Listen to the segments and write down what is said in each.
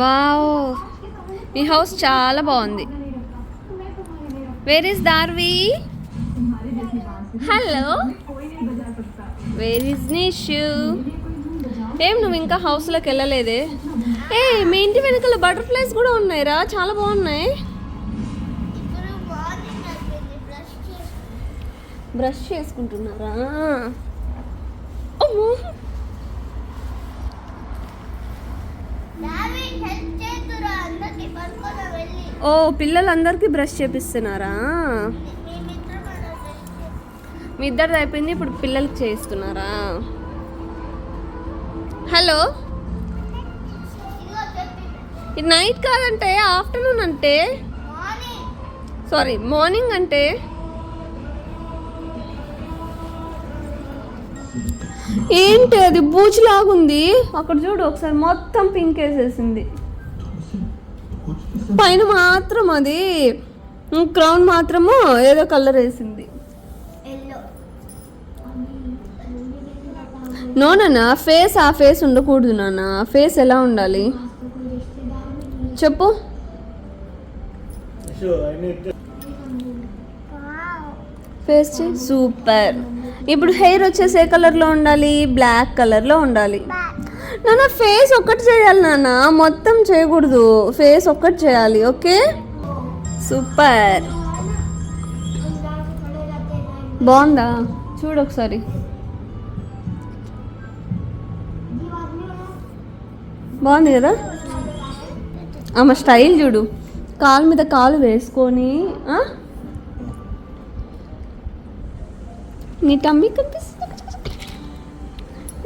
Wow. మీ house చాలా బాగుంది. Where is Darvi hello where is Nishu ఏం నువ్వు ఇంకా హౌస్లోకి వెళ్ళలేదే? ఏ మీ ఇంటి వెనకాల బటర్ఫ్లైస్ కూడా ఉన్నాయిరా చాలా బాగున్నాయి. బ్రష్ బ్రష్ చేసుకుంటున్నారా అమ్మో డాడీ హెల్ప్ చేతురా అందరికి పనుకొని వెళ్ళి ఓ పిల్లలందరికీ బ్రష్ చేపిస్తున్నారా? మీ ఇద్దరిది అయిపోయింది ఇప్పుడు పిల్లలకి చేస్తున్నారా హలో నైట్ కాదంటే ఆఫ్టర్నూన్ అంటే? సారీ మార్నింగ్ అంటే? ఏంటి అది? బూచిలాగుంది అక్కడ చూడు ఒకసారి మొత్తం పింక్ వేసేసింది. పైన మాత్రం అది క్రౌన్ మాత్రము ఏదో కలర్ వేసింది. నో నాన్న ఫేస్ ఆ ఫేస్ ఉండకూడదు నాన్న. ఫేస్ ఎలా ఉండాలి? చెప్పు. ఫేస్ సూపర్ ఇప్పుడు హెయిర్ వచ్చేసి ఏ కలర్లో ఉండాలి? బ్లాక్ కలర్లో ఉండాలి. నాన్న ఫేస్ ఒక్కటి చేయాలి నాన్న. మొత్తం చేయకూడదు. ఫేస్ ఒక్కటి చేయాలి ఓకే? సూపర్. బాగుందా? చూడు ఒకసారి. బాగుంది కదా? ఆమె స్టైల్ చూడు. కాలు మీద కాలు వేసుకొని నీ టమ్మీ కనిపిస్తుంది.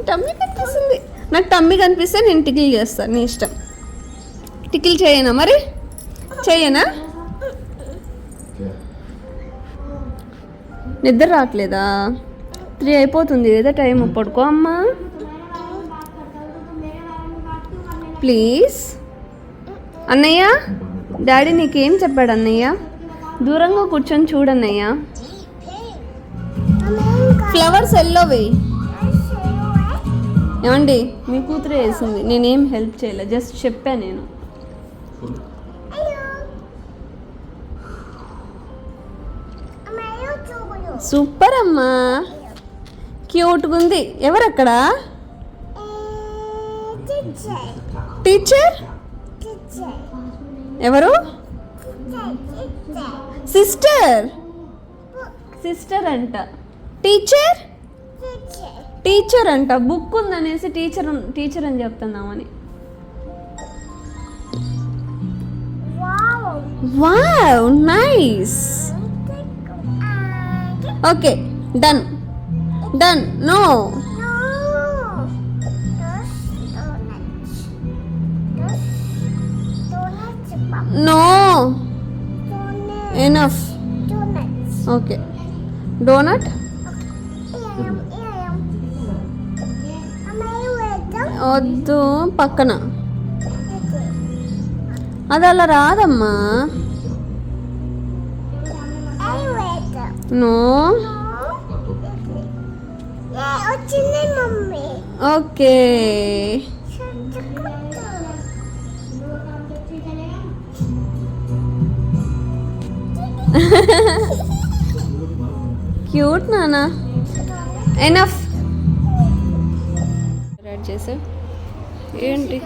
టమ్మీ కనిపిస్తుంది. నాకు టమ్మీ కనిపిస్తే నేను టికిల్ చేస్తాను నీ ఇష్టం. టికిల్ చేయనా మరి? చేయనా? నిద్ర రావట్లేదా? త్రీ అయిపోతుంది ఏదో టైం పడుకో అమ్మా. ప్లీజ్ అన్నయ్య డాడీ నీకేం చెప్పాడు అన్నయ్య? దూరంగా కూర్చొని చూడన్నయ్య. ఫ్లవర్స్ ఎల్లో వేయి ఏమండి? మీ కూతురు వేసింది. నేనేం హెల్ప్ చేయలే. జస్ట్ చెప్పా నేను. సూపర్ అమ్మా. క్యూట్గా ఉంది ఎవరక్కడ? టీచర్ ఎవరు? సిస్టర్ సిస్టర్ అంట. టీచర్ టీచర్ అంట. బుక్ ఉందనేసి టీచర్ టీచర్ అని చెప్తున్నామని. Wow nice okay done done no no enough okay donut వద్దు పక్కన. అది అలా రాదమ్మా. నో. ఓకే. క్యూట్ నానా. ఎనఫ్. రెడ్ చేసా ఏంటి?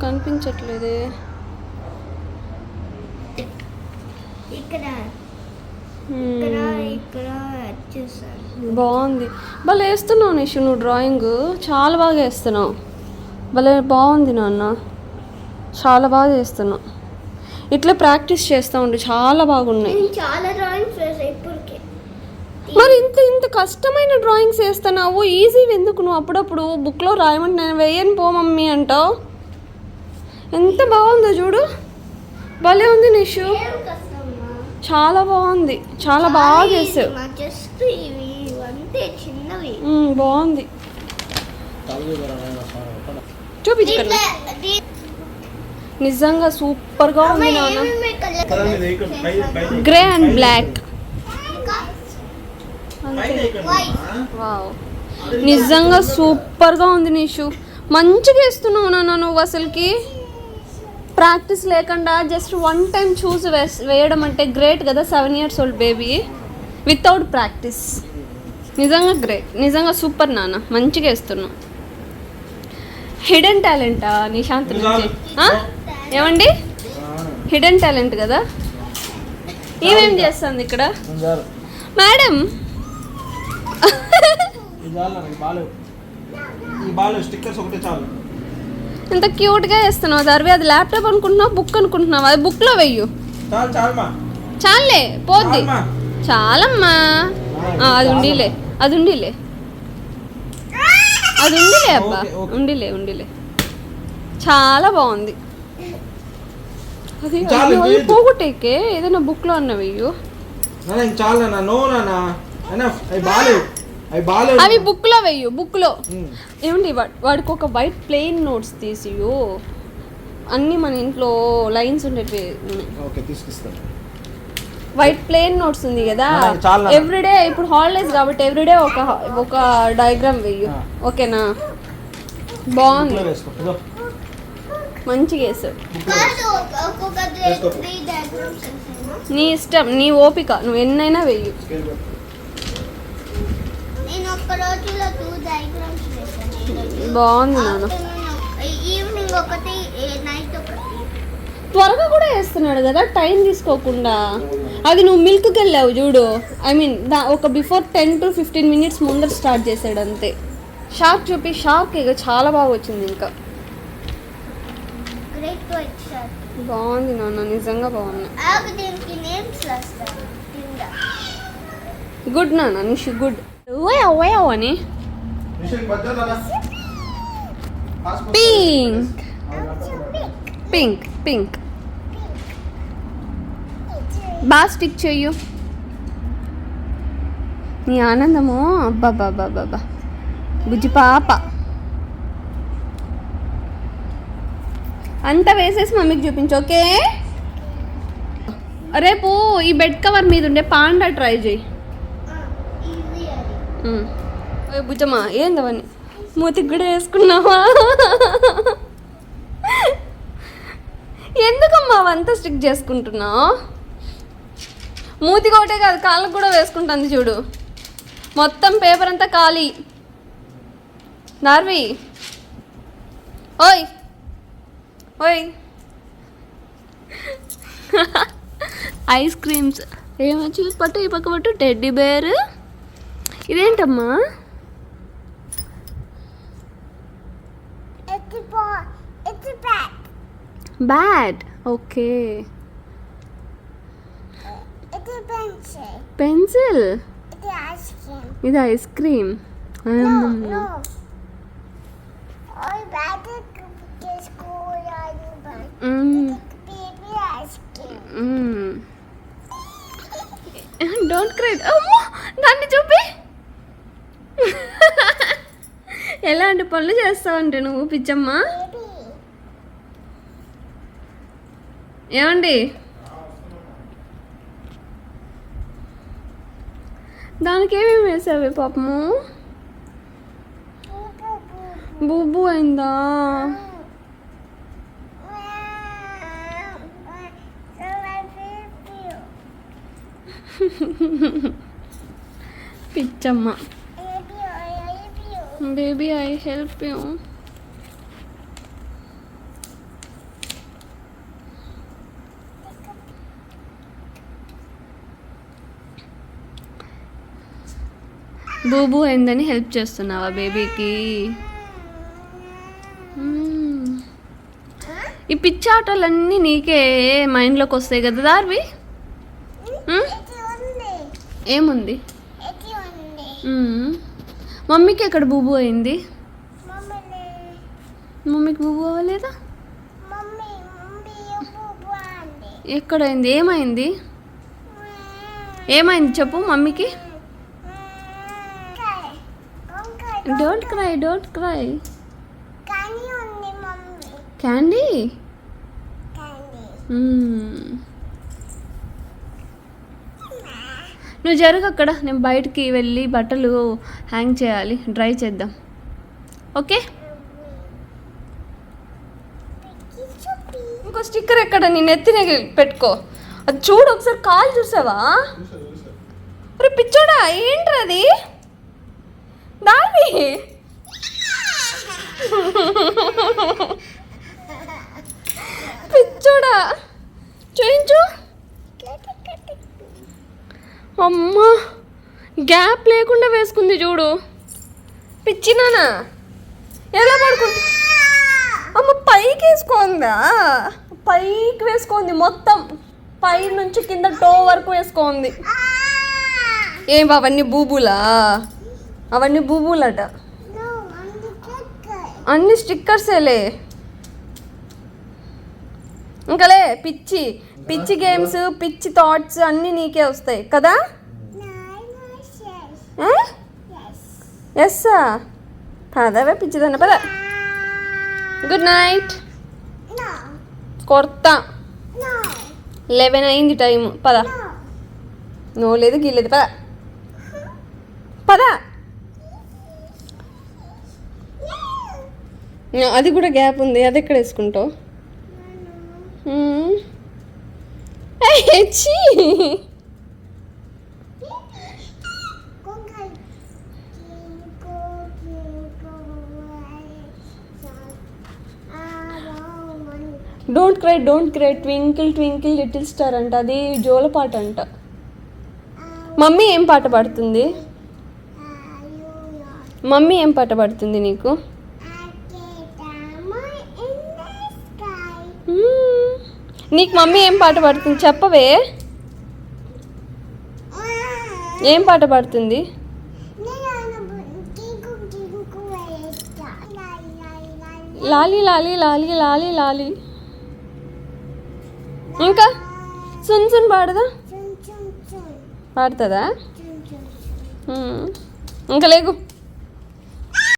కనిపించట్లేదే. ఇక్కడ. బాగుంది. భలే వేస్తున్నావు నిషు నువ్వు డ్రాయింగ్ చాలా బాగా వేస్తున్నావు. భలే బాగుంది నాన్న. చాలా బాగా వేస్తున్నావు. ఇట్లా ప్రాక్టీస్ చేస్తూ ఉండు చాలా బాగున్నాయి. నేను చాలా డ్రాయింగ్స్ ఇప్పటికే మరి ఇంత ఇంత కష్టమైన డ్రాయింగ్స్ వేస్తున్నావు? ఈజీ ఎందుకు నువ్వు అప్పుడప్పుడు బుక్లో రాయమంటే నేను వేయను పో మమ్మీ అంటావు? ఎంత బాగుందో చూడు. భలే ఉంది నిషు. చాలా బాగుంది. చాలా బాగా చేసావు. జస్ట్ ఇవి అంతే చిన్నవి. ఉమ్, బాగుంది. దీంట్లో- నిజంగా సూపర్గా ఉంది నాన్న. Grey and black. వావ్ నిజంగా సూపర్గా ఉంది నిషు. మంచిగా వేస్తున్నావు నాన్న నువ్వు అసలుకి. ప్రాక్టీస్ లేకుండా జస్ట్ వన్ టైం చూస్ వేయడం అంటే గ్రేట్ కదా seven years old baby without practice నిజంగా గ్రేట్ నిజంగా సూపర్ నాన్న. మంచిగా వేస్తున్నావు. హిడెన్ టాలెంటా నిశాంత్ నుంచి? ఏమండి? హిడెన్ టాలెంట్ కదా? ఏమేం చేస్తుంది ఇక్కడ? మేడం ఈ బాలు. ఈ బాలు స్టిక్కర్స్ ఒకటే చాలు. ఇంత క్యూట్గా వేస్తున్నావు దర్వి అది ల్యాప్టాప్ అనుకుంటున్నావు బుక్ అనుకుంటున్నావు? అది బుక్లో వెయ్యు. చాలు చాలుమా చాలే పోద్ది. చాలుమా చాలమ్మా. అది ఉండిలే అది ఉండిలే. అది ఉండిలే అబ్బా. ఉండిలే ఉండిలే. చాలా బాగుంది. అది చాలు. పోగొట్టేకే ఏదైనా బుక్లో అన్న వెయ్యు. చాలు నో నాన్న. అయినా అవి బాలేవు అవి బాలేవు అవి బుక్లో వెయ్యు బుక్లో. ఉమ్. ఏమండి వాడికి ఒక వైట్ ప్లెయిన్ నోట్స్ తీసి అన్నీ మన ఇంట్లో లైన్స్ ఉండేవి వైట్ ప్లెయిన్ నోట్స్ ఉంది కదా. ఎవ్రీడే ఇప్పుడు హాలిడేస్ కాబట్టి ఎవ్రీడే ఒక ఒక డయాగ్రామ్ వెయ్యు ఆ. ఓకేనా? బాగుంది. మంచిగా వేసాడు. నీ ఇష్టం నీ ఓపిక నువ్వు ఎన్నైనా వెయ్యు బాగుంది నాన్న. ఈవినింగ్ ఒకటి నైట్ ఒకటి. త్వరగా కూడా వేస్తున్నాడు కదా టైం తీసుకోకుండా. అది నువ్వు మిల్క్కి వెళ్ళావు చూడు. ఐ మీన్ దా ఒక before ten to fifteen minutes ముందర స్టార్ట్ చేశాడు అంతే. షార్క్ చూపి షార్క్ ఇక చాలా బాగా వచ్చింది ఇంకా. బాగుంది నాన్న నిజంగా బాగుంది. కింద గుడ్ నాన్న నిషి గుడ్. ఓయా ఓయా అని పింక్ పింక్ పింక్ బాగా స్టిక్ చెయ్యు నీ ఆనందము అబ్బాబ్బాబ్బాబ్బా బుజ్జి పాప అంతా వేసేసి మమ్మీకి చూపించు ఓకే రేపు ఈ బెడ్ కవర్ మీద ఉండే పాండా ట్రై చేయి బుజ్జమ్మా ఏందవని? మూతికి కూడా వేసుకున్నావా? ఎందుకమ్మా అవంతా స్టిక్ చేసుకుంటున్నావు? మూతికి ఒకటే కాదు కాళ్ళకు కూడా వేసుకుంటుంది చూడు. మొత్తం పేపర్ అంతా ఖాళీ. నార్వి. ఓయ్. ఓయ్. Ice creams. ఏమో చూసి పట్టు ఈ పక్క పట్టు teddy bear. ఇదేంటమ్మా It's a ball. It's a bat. Bat okay It's a pencil. Pencil It's a ice cream. ఇది ice cream No, no. Oh, bat ఎలాంటి పనులు చేస్తావంటే నువ్వు పిచ్చమ్మ? ఏమండి? దానికి ఏమేమి వేసావే పాపము? బూబు అయిందా? Pichamma. Baby I help you బూబు అయిందని హెల్ప్ చేస్తున్నావా బేబీకి మ్మ్. ఈ పిచ్చి ఆటలన్నీ నీకే మైండ్లోకి వస్తాయి కదా దార్వి Hmm? ఉంది ఏముంది. మమ్మీకి ఎక్కడ బూబు అయింది? మమ్మీ మమ్మీకి బూబు అవ్వలేదా? ఎక్కడైంది? ఏమైంది? ఏమైంది చెప్పు మమ్మీకి. Don't cry don't cry candy నువ్వు జరుగు అక్కడ. నేను బయటికి వెళ్ళి బట్టలు హ్యాంగ్ చేయాలి. డ్రై చేద్దాం. ఓకే ఇంకో స్టిక్కర్ ఎక్కడ? నేను ఎత్తిన పెట్టుకో. అది చూడు ఒకసారి కాల్ చూసావా? అరే పిచ్చోడా ఏంట్రా అది? దావి పిచ్చోడా. అమ్మా గ్యాప్ లేకుండా వేసుకుంది చూడు. పిచ్చినానా ఎలా పడుకుంటా అమ్మ పైకి వేసుకోందా? పైకి వేసుకోంది మొత్తం. పై నుంచి కింద టో వరకు వేసుకోంది. ఏం అవన్నీ బూబులా? అవన్నీ బూబులట. అన్ని స్టిక్కర్సేలే. ఇంకలే పిచ్చి. పిచ్చి గేమ్స్ పిచ్చి థాట్స్ అన్నీ నీకే వస్తాయి. కదా? ఎస్ పదవే పిచ్చిదన్న పద. గుడ్ నైట్ కొడతా. లెవెన్ అయింది టైం పద. నో లేదు గీలేదు. పద. పద. అది కూడా గ్యాప్ ఉంది. అది ఎక్కడ వేసుకుంటావు? మ్మ్. ఛీ. Don't cry don't cry twinkle twinkle little star అంట. అది జోల పాట అంట. మమ్మీ ఏం పాట పాడుతుంది? మమ్మీ ఏం పాట పాడుతుంది నీకు? నీకు మమ్మీ ఏం పాట పాడుతుంది? చెప్పవే. ఏం పాట పాడుతుంది? లాలి లాలి లాలి లాలి లాలి. ఇంకా? సున్ సున్ పాడదా? పాడుతుందా. ఇంకా లేకు